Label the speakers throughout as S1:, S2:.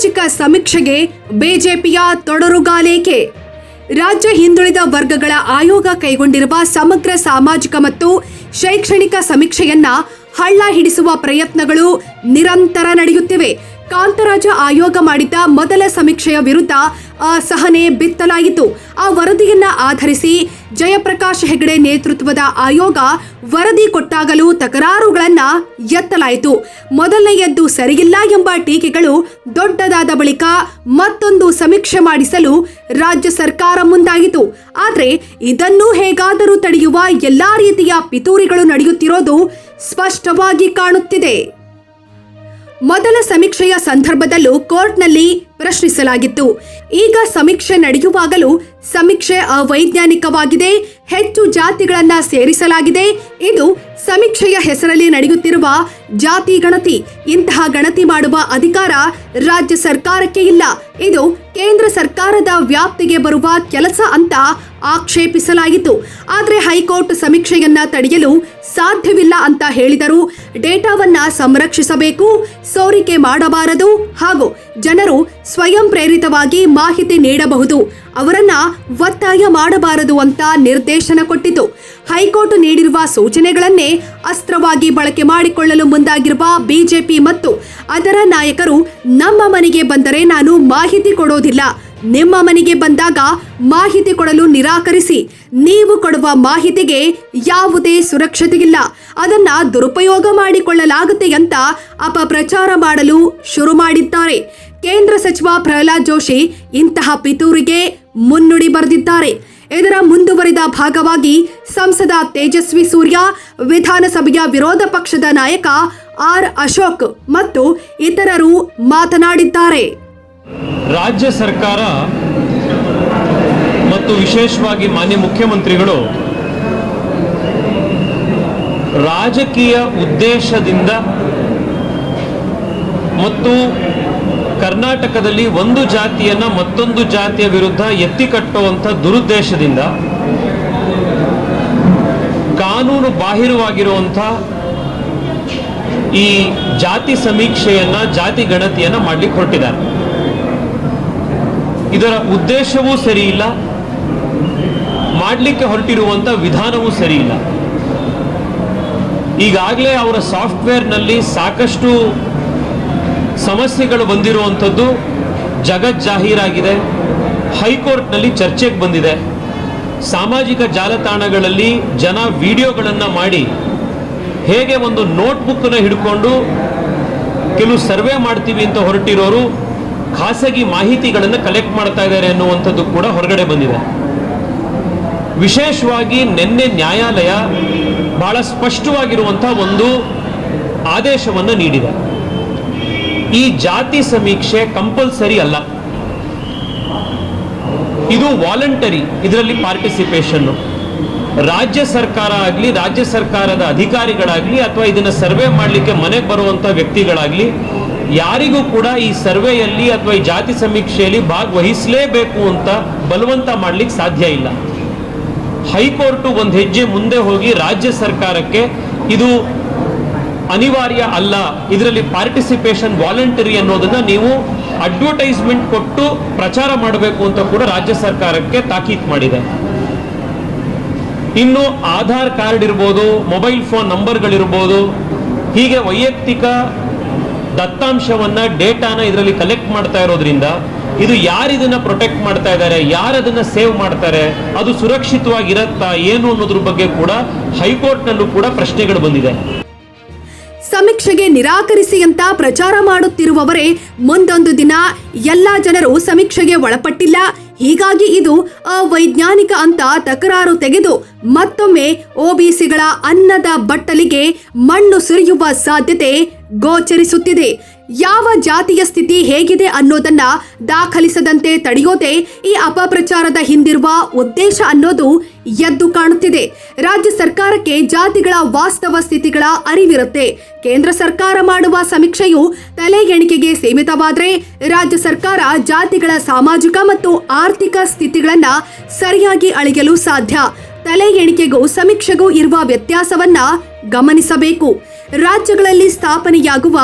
S1: ಸಾಮಾಜಿಕ ಸಮೀಕ್ಷೆಗೆ ಬಿಜೆಪಿಯ ತೊಡರುಗಾಲೇಕೆ? ರಾಜ್ಯ ಹಿಂದುಳಿದ ವರ್ಗಗಳ ಆಯೋಗ ಕೈಗೊಂಡಿರುವ ಸಮಗ್ರ ಸಾಮಾಜಿಕ ಮತ್ತು ಶೈಕ್ಷಣಿಕ ಸಮೀಕ್ಷೆಯನ್ನ ಹಳ್ಳ ಹಿಡಿಸುವ ಪ್ರಯತ್ನಗಳು ನಿರಂತರ ನಡೆಯುತ್ತಿವೆ. ಕಾಂತರಾಜ ಆಯೋಗ ಮಾಡಿದ ಮೊದಲ ಸಮೀಕ್ಷೆಯ ವಿರುದ್ಧ ಅಸಹನೆ ಬಿತ್ತಲಾಯಿತು. ಆ ವರದಿಯನ್ನ ಆಧರಿಸಿ ಜಯಪ್ರಕಾಶ್ ಹೆಗಡೆ ನೇತೃತ್ವದ ಆಯೋಗ ವರದಿ ಕೊಟ್ಟಾಗಲೂ ತಕರಾರುಗಳನ್ನು ಎತ್ತಲಾಯಿತು. ಮೊದಲನೆಯದ್ದು ಸರಿಯಿಲ್ಲ ಎಂಬ ಟೀಕೆಗಳು ದೊಡ್ಡದಾದ ಬಳಿಕ ಮತ್ತೊಂದು ಸಮೀಕ್ಷೆ ಮಾಡಿಸಲು ರಾಜ್ಯ ಸರ್ಕಾರ ಮುಂದಾಯಿತು. ಆದರೆ ಇದನ್ನು ಹೇಗಾದರೂ ತಡೆಯುವ ಎಲ್ಲಾ ರೀತಿಯ ಪಿತೂರಿಗಳು ನಡೆಯುತ್ತಿರೋದು ಸ್ಪಷ್ಟವಾಗಿ ಕಾಣುತ್ತಿದೆ. ಮೊದಲ ಸಮೀಕ್ಷೆಯ ಸಂದರ್ಭದಲ್ಲೂ ಕೋರ್ಟ್ನಲ್ಲಿ ಪ್ರಶ್ನಿಸಲಾಗಿತ್ತು. ಈಗ ಸಮೀಕ್ಷೆ ನಡೆಯುವಾಗಲೂ ಸಮೀಕ್ಷೆ ಅವೈಜ್ಞಾನಿಕವಾಗಿದೆ. ಹೆಚ್ಚು ಜಾತಿಗಳನ್ನ ಸೇರಿಸಲಾಗಿದೆ. ಇದು ಸಮೀಕ್ಷೆಯ ಹೆಸರಲ್ಲಿ ನಡೆಯುತ್ತಿರುವ ಜಾತಿ ಗಣತಿ, ಇಂತಹ ಗಣತಿ ಮಾಡುವ ಅಧಿಕಾರ ರಾಜ್ಯ ಸರ್ಕಾರಕ್ಕೆ ಇಲ್ಲ. ಇದು ಕೇಂದ್ರ ಸರ್ಕಾರದ ವ್ಯಾಪ್ತಿಗೆ ಬರುವ ಕೆಲಸ ಅಂತ ಆಕ್ಷೇಪಿಸಲಾಯಿತು. ಆದರೆ ಹೈಕೋರ್ಟ್ ಸಮೀಕ್ಷೆಯನ್ನ ತಡೆಯಲು ಸಾಧ್ಯವಿಲ್ಲ ಅಂತ ಹೇಳಿದರು ಡೇಟಾವನ್ನ ಸಂರಕ್ಷಿಸಬೇಕು, ಸೋರಿಕೆ ಮಾಡಬಾರದು ಹಾಗೂ ಜನರು ಸ್ವಯಂ ಪ್ರೇರಿತವಾಗಿ ಮಾಹಿತಿ ನೀಡಬಹುದು. ಅವರನ್ನ ಒತ್ತಾಯ ಮಾಡಬಾರದು ಅಂತ ನಿರ್ದೇಶನ ಕೊಟ್ಟಿತು. ಹೈಕೋರ್ಟ್ ನೀಡಿರುವ ಸೂಚನೆಗಳನ್ನೇ ಅಸ್ತ್ರವಾಗಿ ಬಳಕೆ ಮಾಡಿಕೊಳ್ಳಲು ಮುಂದಾಗಿರುವ ಬಿಜೆಪಿ ಮತ್ತು ಅದರ ನಾಯಕರು ನಮ್ಮ ಮನೆಗೆ ಬಂದರೆ ನಾನು ಮಾಹಿತಿ ಕೊಡೋದಿಲ್ಲ. ನಿಮ್ಮ ಮನೆಗೆ ಬಂದಾಗ ಮಾಹಿತಿ ಕೊಡಲು ನಿರಾಕರಿಸಿ, ನೀವು ಕೊಡುವ ಮಾಹಿತಿಗೆ ಯಾವುದೇ ಸುರಕ್ಷತೆ ಇಲ್ಲ ಅದನ್ನ ದುರುಪಯೋಗ ಮಾಡಿಕೊಳ್ಳಲಾಗುತ್ತೆ ಅಂತ ಅಪಪ್ರಚಾರ ಮಾಡಲು ಶುರು ಮಾಡಿದ್ದಾರೆ. ಕೇಂದ್ರ ಸಚಿವ ಪ್ರಹ್ಲಾದ್ ಜೋಶಿ ಇಂತಹ ಪಿತೂರಿಗೆ ಮುನ್ನುಡಿ ಬರೆದಿದ್ದಾರೆ. ಇದರ ಮುಂದುವರಿದ ಭಾಗವಾಗಿ ಸಂಸದ ತೇಜಸ್ವಿ ಸೂರ್ಯ, ವಿಧಾನಸಭೆಯ ವಿರೋಧ ಪಕ್ಷದ ನಾಯಕ ಆರ್ ಅಶೋಕ್ ಮತ್ತು ಇತರರು ಮಾತನಾಡಿದ್ದಾರೆ.
S2: ರಾಜ್ಯ ಸರ್ಕಾರ ಮತ್ತು ವಿಶೇಷವಾಗಿ ಮಾನ್ಯ ಮುಖ್ಯಮಂತ್ರಿಗಳು ರಾಜಕೀಯ ಉದ್ದೇಶದಿಂದ ಮತ್ತು ಕರ್ನಾಟಕದಲ್ಲಿ ಒಂದು ಜಾತಿಯನ್ನ ಮತ್ತೊಂದು ಜಾತಿಯ ವಿರುದ್ಧ ಎತ್ತಿ ಕಟ್ಟುವಂಥ ದುರುದ್ದೇಶದಿಂದ ಕಾನೂನು ಬಾಹಿರವಾಗಿರುವಂಥ ಈ ಜಾತಿ ಸಮೀಕ್ಷೆಯನ್ನ, ಜಾತಿ ಗಣತಿಯನ್ನ ಮಾಡ್ಲಿಕ್ಕೆ ಹೊರಟಿದ್ದಾರೆ. ಇದರ ಉದ್ದೇಶವೂ ಸರಿ ಇಲ್ಲ ಮಾಡಲಿಕ್ಕೆ ಹೊರಟಿರುವಂಥ ವಿಧಾನವೂ ಸರಿ ಇಲ್ಲ ಈಗಾಗಲೇ ಅವರ ಸಾಫ್ಟ್ವೇರ್ನಲ್ಲಿ ಸಾಕಷ್ಟು ಸಮಸ್ಯೆಗಳು ಬಂದಿರುವಂಥದ್ದು ಜಗಜ್ಜಾಹೀರಾಗಿದೆ ಹೈಕೋರ್ಟ್ನಲ್ಲಿ ಚರ್ಚೆಗೆ ಬಂದಿದೆ. ಸಾಮಾಜಿಕ ಜಾಲತಾಣಗಳಲ್ಲಿ ಜನ ವಿಡಿಯೋಗಳನ್ನು ಮಾಡಿ ಹೇಗೆ ಒಂದು ನೋಟ್ಬುಕ್ಕನ್ನು ಹಿಡ್ಕೊಂಡು ಕೆಲವು ಸರ್ವೆ ಮಾಡ್ತೀವಿ ಅಂತ ಹೊರಟಿರೋರು ಖಾಸಗಿ ಮಾಹಿತಿಗಳನ್ನು ಕಲೆಕ್ಟ್ ಮಾಡ್ತಾ ಇದ್ದಾರೆ ಅನ್ನುವಂಥದ್ದು ಕೂಡ ಹೊರಗಡೆ ಬಂದಿದೆ. ವಿಶೇಷವಾಗಿ ನಿನ್ನೆ ನ್ಯಾಯಾಲಯ ಬಹಳ ಸ್ಪಷ್ಟವಾಗಿರುವಂಥ ಒಂದು ಆದೇಶವನ್ನು ನೀಡಿದೆ. ಈ ಜಾತಿ ಸಮೀಕ್ಷೆ ಕಂಪಲ್ಸರಿ ಅಲ್ಲ. ಇದು ವಾಲಂಟರಿ, ಇದರಲ್ಲಿ ಪಾರ್ಟಿಸಿಪೇಷನ್ನು ರಾಜ್ಯ ಸರ್ಕಾರ ಆಗಲಿ, ರಾಜ್ಯ ಸರ್ಕಾರದ ಅಧಿಕಾರಿಗಳಾಗಲಿ ಅಥವಾ ಇದನ್ನು ಸರ್ವೆ ಮಾಡಲಿಕ್ಕೆ ಮನೆಗೆ ಬರುವಂಥ ವ್ಯಕ್ತಿಗಳಾಗಲಿ, ಯಾರಿಗೂ ಕೂಡ ಈ ಸರ್ವೆಯಲ್ಲಿ ಅಥವಾ ಈ ಜಾತಿ ಸಮೀಕ್ಷೆಯಲ್ಲಿ ಭಾಗವಹಿಸಲೇಬೇಕು ಅಂತ ಬಲವಂತ ಮಾಡಲಿಕ್ಕೆ ಸಾಧ್ಯ ಇಲ್ಲ. ಹೈಕೋರ್ಟು ಒಂದು ಹೆಜ್ಜೆ ಮುಂದೆ ಹೋಗಿ ರಾಜ್ಯ ಸರ್ಕಾರಕ್ಕೆ ಇದು ಅನಿವಾರ್ಯ ಅಲ್ಲ. ಇದರಲ್ಲಿ ಪಾರ್ಟಿಸಿಪೇಷನ್ ವಾಲಂಟರಿ ಅನ್ನೋದನ್ನ ನೀವು ಅಡ್ವರ್ಟೈಸ್ಮೆಂಟ್ ಕೊಟ್ಟು ಪ್ರಚಾರ ಮಾಡಬೇಕು ಅಂತ ಕೂಡ ರಾಜ್ಯ ಸರ್ಕಾರಕ್ಕೆ ತಾಕೀತು ಮಾಡಿದೆ. ಇನ್ನು ಆಧಾರ್ ಕಾರ್ಡ್ ಇರ್ಬೋದು ಮೊಬೈಲ್ ಫೋನ್ ನಂಬರ್ಗಳಿರ್ಬೋದು, ಹೀಗೆ ವೈಯಕ್ತಿಕ ದತ್ತಾಂಶವನ್ನ ಡೇಟಾನ ಇದರಲ್ಲಿ ಕಲೆಕ್ಟ್ ಮಾಡ್ತಾ ಇರೋದ್ರಿಂದ ಇದು ಯಾರು ಇದನ್ನ ಪ್ರೊಟೆಕ್ಟ್ ಮಾಡ್ತಾ ಇದ್ದಾರೆ ಯಾರು ಅದನ್ನ ಸೇವ್ ಮಾಡ್ತಾರೆ, ಅದು ಸುರಕ್ಷಿತವಾಗಿರತ್ತಾ ಏನು ಅನ್ನೋದ್ರ ಬಗ್ಗೆ ಕೂಡ ಹೈಕೋರ್ಟ್ನಲ್ಲೂ ಕೂಡ ಪ್ರಶ್ನೆಗಳು ಬಂದಿದೆ.
S1: ಸಮೀಕ್ಷೆಗೆ ನಿರಾಕರಿಸಿ ಅಂತ ಪ್ರಚಾರ ಮಾಡುತ್ತಿರುವವರೇ, ಮುಂದೊಂದು ದಿನ ಎಲ್ಲ ಜನರು ಸಮೀಕ್ಷೆಗೆ ಒಳಪಟ್ಟಿಲ್ಲ. ಹೀಗಾಗಿ ಇದು ಅವೈಜ್ಞಾನಿಕ ಅಂತ ತಕರಾರು ತೆಗೆದು ಮತ್ತೊಮ್ಮೆ ಒಬಿಸಿಗಳ ಅನ್ನದ ಬಟ್ಟಲಿಗೆ ಮಣ್ಣು ಸುರಿಯುವ ಸಾಧ್ಯತೆ ಗೋಚರಿಸುತ್ತಿದೆ. ಯಾವ ಜಾತಿಯ ಸ್ಥಿತಿ ಹೇಗಿದೆ ಅನ್ನೋದನ್ನ ದಾಖಲಿಸದಂತೆ ತಡೆಯೋದೇ ಈ ಅಪಪ್ರಚಾರದ ಹಿಂದಿರುವ ಉದ್ದೇಶ ಅನ್ನೋದು ಎದ್ದು ಕಾಣುತ್ತಿದೆ. ರಾಜ್ಯ ಸರ್ಕಾರಕ್ಕೆ ಜಾತಿಗಳ ವಾಸ್ತವ ಸ್ಥಿತಿಗಳ ಅರಿವಿರುತ್ತೆ. ಕೇಂದ್ರ ಸರ್ಕಾರ ಮಾಡುವ ಸಮೀಕ್ಷೆಯು ತಲೆ ಎಣಿಕೆಗೆ ಸೀಮಿತವಾದರೆ ರಾಜ್ಯ ಸರ್ಕಾರ ಜಾತಿಗಳ ಸಾಮಾಜಿಕ ಮತ್ತು ಆರ್ಥಿಕ ಸ್ಥಿತಿಗಳನ್ನ ಸರಿಯಾಗಿ ಅಳೆಯಲು ಸಾಧ್ಯ. ತಲೆ ಎಣಿಕೆಗೂ ಸಮೀಕ್ಷೆಗೂ ಇರುವ ವ್ಯತ್ಯಾಸವನ್ನ ಗಮನಿಸಬೇಕು. ರಾಜ್ಯಗಳಲ್ಲಿ ಸ್ಥಾಪನೆಯಾಗುವ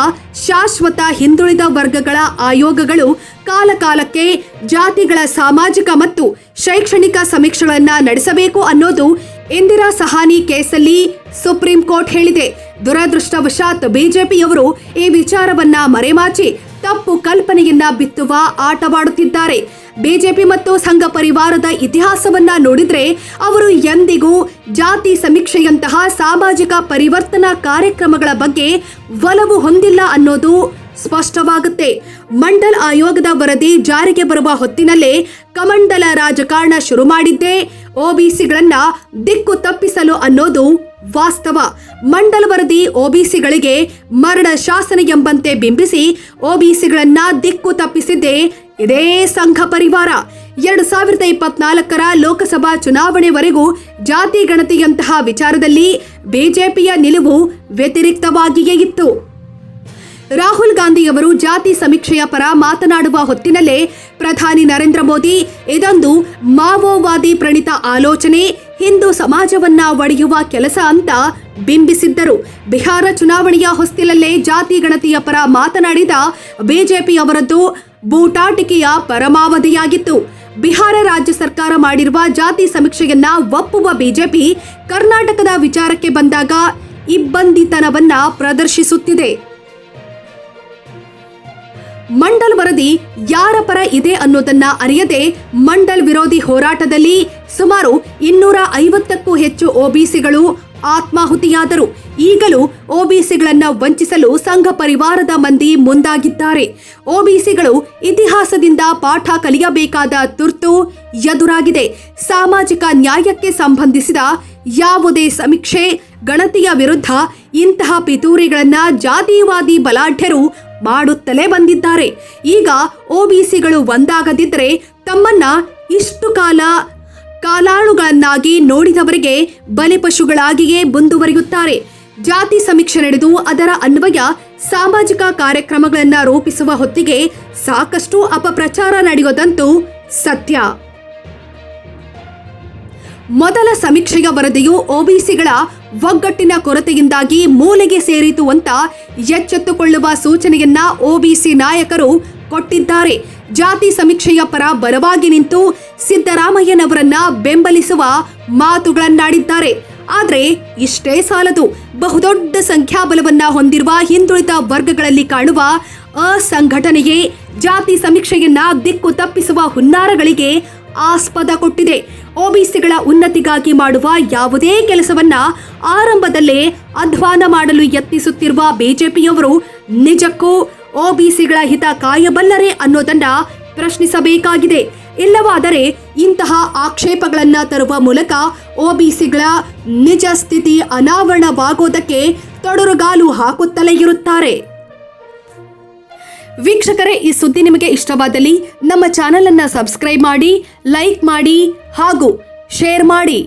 S1: ಶಾಶ್ವತ ಹಿಂದುಳಿದ ವರ್ಗಗಳ ಆಯೋಗಗಳು ಕಾಲಕಾಲಕ್ಕೆ ಜಾತಿಗಳ ಸಾಮಾಜಿಕ ಮತ್ತು ಶೈಕ್ಷಣಿಕ ಸಮೀಕ್ಷೆಗಳನ್ನು ನಡೆಸಬೇಕು ಅನ್ನೋದು ಇಂದಿರಾ ಸಹಾನಿ ಕೇಸಲ್ಲಿ ಸುಪ್ರೀಂ ಕೋರ್ಟ್ ಹೇಳಿದೆ. ದುರದೃಷ್ಟವಶಾತ್ ಬಿಜೆಪಿಯವರು ಈ ವಿಚಾರವನ್ನ ಮರೆಮಾಚಿ ತಪ್ಪು ಕಲ್ಪನೆಯನ್ನ ಬಿತ್ತುವ ಆಟವಾಡುತ್ತಿದ್ದಾರೆ. ಬಿಜೆಪಿ ಮತ್ತು ಸಂಘ ಪರಿವಾರದ ಇತಿಹಾಸವನ್ನ ನೋಡಿದ್ರೆ ಅವರು ಎಂದಿಗೂ ಜಾತಿ ಸಮೀಕ್ಷೆಯಂತಹ ಸಾಮಾಜಿಕ ಪರಿವರ್ತನಾ ಕಾರ್ಯಕ್ರಮಗಳ ಬಗ್ಗೆ ಒಲವು ಹೊಂದಿಲ್ಲ ಅನ್ನೋದು ಸ್ಪಷ್ಟವಾಗುತ್ತೆ. ಮಂಡಲ್ ಆಯೋಗದ ವರದಿ ಜಾರಿಗೆ ಬರುವ ಹೊತ್ತಿನಲ್ಲೇ ಕಮಂಡಲ ರಾಜಕಾರಣ ಶುರು ಮಾಡಿದ್ದೇ. ಒಬಿಸಿಗಳನ್ನ ದಿಕ್ಕು ತಪ್ಪಿಸಲು ಅನ್ನೋದು ವಾಸ್ತವ. ಮಂಡಲ್ ವರದಿ ಒಬಿಸಿಗಳಿಗೆ ಮರಣ ಶಾಸನ ಎಂಬಂತೆ ಬಿಂಬಿಸಿ ಒಬಿಸಿಗಳನ್ನ ದಿಕ್ಕು ತಪ್ಪಿಸಿದ್ದೇ ಇದೇ ಸಂಘ ಪರಿವಾರ. ಎರಡು ಸಾವಿರದ ಇಪ್ಪತ್ನಾಲ್ಕರ ಲೋಕಸಭಾ ಚುನಾವಣೆವರೆಗೂ ಜಾತಿ ಗಣತಿಯಂತಹ ವಿಚಾರದಲ್ಲಿ ಬಿಜೆಪಿಯ ನಿಲುವು ವ್ಯತಿರಿಕ್ತವಾಗಿಯೇ ಇತ್ತು. ರಾಹುಲ್ ಗಾಂಧಿಯವರು ಜಾತಿ ಸಮೀಕ್ಷೆಯ ಪರ ಮಾತನಾಡುವ ಹೊತ್ತಿನಲ್ಲೇ ಪ್ರಧಾನಿ ನರೇಂದ್ರ ಮೋದಿ ಇದೊಂದು ಮಾವೋವಾದಿ ಪ್ರಣಿತ ಆಲೋಚನೆ, ಹಿಂದೂ ಸಮಾಜವನ್ನ ಒಡೆಯುವ ಕೆಲಸ ಅಂತ ಬಿಂಬಿಸಿದ್ದರು. ಬಿಹಾರ ಚುನಾವಣೆಯ ಹೊಸ್ತಿಲಲ್ಲೇ ಜಾತಿ ಗಣತಿಯ ಪರ ಮಾತನಾಡಿದ ಬಿಜೆಪಿ ಅವರದ್ದು ಬೂಟಾಟಿಕೆಯ ಪರಮಾವಧಿಯಾಗಿತ್ತು. ಬಿಹಾರ ರಾಜ್ಯ ಸರ್ಕಾರ ಮಾಡಿರುವ ಜಾತಿ ಸಮೀಕ್ಷೆಯನ್ನ ಒಪ್ಪುವ ಬಿಜೆಪಿ ಕರ್ನಾಟಕದ ವಿಚಾರಕ್ಕೆ ಬಂದಾಗ ಇಬ್ಬಂದಿತನವನ್ನ ಪ್ರದರ್ಶಿಸುತ್ತಿದೆ. ಮಂಡಲ್ ವರದಿ ಯಾರ ಪರ ಇದೆ ಅನ್ನೋದನ್ನ ಅರಿಯದೆ ಮಂಡಲ್ ವಿರೋಧಿ ಹೋರಾಟದಲ್ಲಿ ಸುಮಾರು ಇನ್ನೂರ ಐವತ್ತಕ್ಕೂ ಹೆಚ್ಚು ಒಬಿಸಿಗಳು ಆತ್ಮಾಹುತಿಯಾದರು ಈಗಲೂ ಒಬಿಸಿಗಳನ್ನ ವಂಚಿಸಲು ಸಂಘ ಪರಿವಾರದ ಮಂದಿ ಮುಂದಾಗಿದ್ದಾರೆ. ಒಬಿಸಿಗಳು ಇತಿಹಾಸದಿಂದ ಪಾಠ ಕಲಿಯಬೇಕಾದ ತುರ್ತು ಎದುರಾಗಿದೆ. ಸಾಮಾಜಿಕ ನ್ಯಾಯಕ್ಕೆ ಸಂಬಂಧಿಸಿದ ಯಾವುದೇ ಸಮೀಕ್ಷೆ, ಗಣತಿಯ ವಿರುದ್ಧ ಇಂತಹ ಪಿತೂರಿಗಳನ್ನ ಜಾತಿವಾದಿ ಬಲಾಢ್ಯರು ಮಾಡುತ್ತಲೇ ಬಂದಿದ್ದಾರೆ. ಈಗ ಒಬಿಸಿಗಳು ಒಂದಾಗದಿದ್ದರೆ ತಮ್ಮನ್ನ ಇಷ್ಟು ಕಾಲ ಕಾಲಾಳುಗಳನ್ನಾಗಿ ನೋಡಿದವರಿಗೆ ಬಲಿಪಶುಗಳಾಗಿಯೇ ಮುಂದುವರಿಯುತ್ತಾರೆ. ಜಾತಿ ಸಮೀಕ್ಷೆ ನಡೆದು ಅದರ ಅನ್ವಯ ಸಾಮಾಜಿಕ ಕಾರ್ಯಕ್ರಮಗಳನ್ನು ರೂಪಿಸುವ ಹೊತ್ತಿಗೆ ಸಾಕಷ್ಟು ಅಪಪ್ರಚಾರ ನಡೆಯೋದಂತೂ ಸತ್ಯ. ಮೊದಲ ಸಮೀಕ್ಷೆಯ ವರದಿಯು ಒಬಿಸಿಗಳ ಒಗ್ಗಟ್ಟಿನ ಕೊರತೆಯಿಂದಾಗಿ ಮೂಲೆಗೆ ಸೇರಿತು ಅಂತ ಎಚ್ಚೆತ್ತುಕೊಳ್ಳುವ ಸೂಚನೆಯನ್ನ ಒಬಿಸಿ ನಾಯಕರು ಕೊಟ್ಟಿದ್ದಾರೆ. ಜಾತಿ ಸಮೀಕ್ಷೆಯ ಪರ ಬಲವಾಗಿ ನಿಂತು ಸಿದ್ದರಾಮಯ್ಯನವರನ್ನ ಬೆಂಬಲಿಸುವ ಮಾತುಗಳನ್ನಾಡಿದ್ದಾರೆ. ಆದರೆ ಇಷ್ಟೇ ಸಾಲದು. ಬಹುದೊಡ್ಡ ಸಂಖ್ಯಾಬಲವನ್ನ ಹೊಂದಿರುವ ಹಿಂದುಳಿದ ವರ್ಗಗಳಲ್ಲಿ ಕಾಣುವ ಅಸಂಘಟನೆಯೇ ಜಾತಿ ಸಮೀಕ್ಷೆಯನ್ನ ದಿಕ್ಕು ತಪ್ಪಿಸುವ ಹುನ್ನಾರಗಳಿಗೆ ಆಸ್ಪದ ಕೊಟ್ಟಿದೆ. ಒಬಿಸಿಗಳ ಉನ್ನತಿಗಾಗಿ ಮಾಡುವ ಯಾವುದೇ ಕೆಲಸವನ್ನ ಆರಂಭದಲ್ಲೇ ಅಧ್ವಾನ ಮಾಡಲು ಯತ್ನಿಸುತ್ತಿರುವ ಬಿಜೆಪಿಯವರು ನಿಜಕ್ಕೂ ಒಬಿಸಿಗಳ ಹಿತ ಕಾಯಬಲ್ಲರೇ ಅನ್ನೋದನ್ನ ಪ್ರಶ್ನಿಸಬೇಕಾಗಿದೆ. ಇಲ್ಲವಾದರೆ ಇಂತಹ ಆಕ್ಷೇಪಗಳನ್ನು ತರುವ ಮೂಲಕ ಒಬಿಸಿಗಳ ನಿಜ ಸ್ಥಿತಿ ಅನಾವರಣವಾಗೋದಕ್ಕೆ ತೊಡರುಗಾಲು ಹಾಕುತ್ತಲೇ ಇರುತ್ತಾರೆ. ವೀಕ್ಷಕರೇ, ಈ ಸುದ್ದಿ ನಿಮಗೆ ಇಷ್ಟವಾದಲ್ಲಿ ನಮ್ಮ ಚಾನೆಲ್ ಅನ್ನ ಸಬ್ಸ್ಕ್ರೈಬ್ ಮಾಡಿ, ಲೈಕ್ ಮಾಡಿ ಹಾಗೂ ಶೇರ್ ಮಾಡಿ.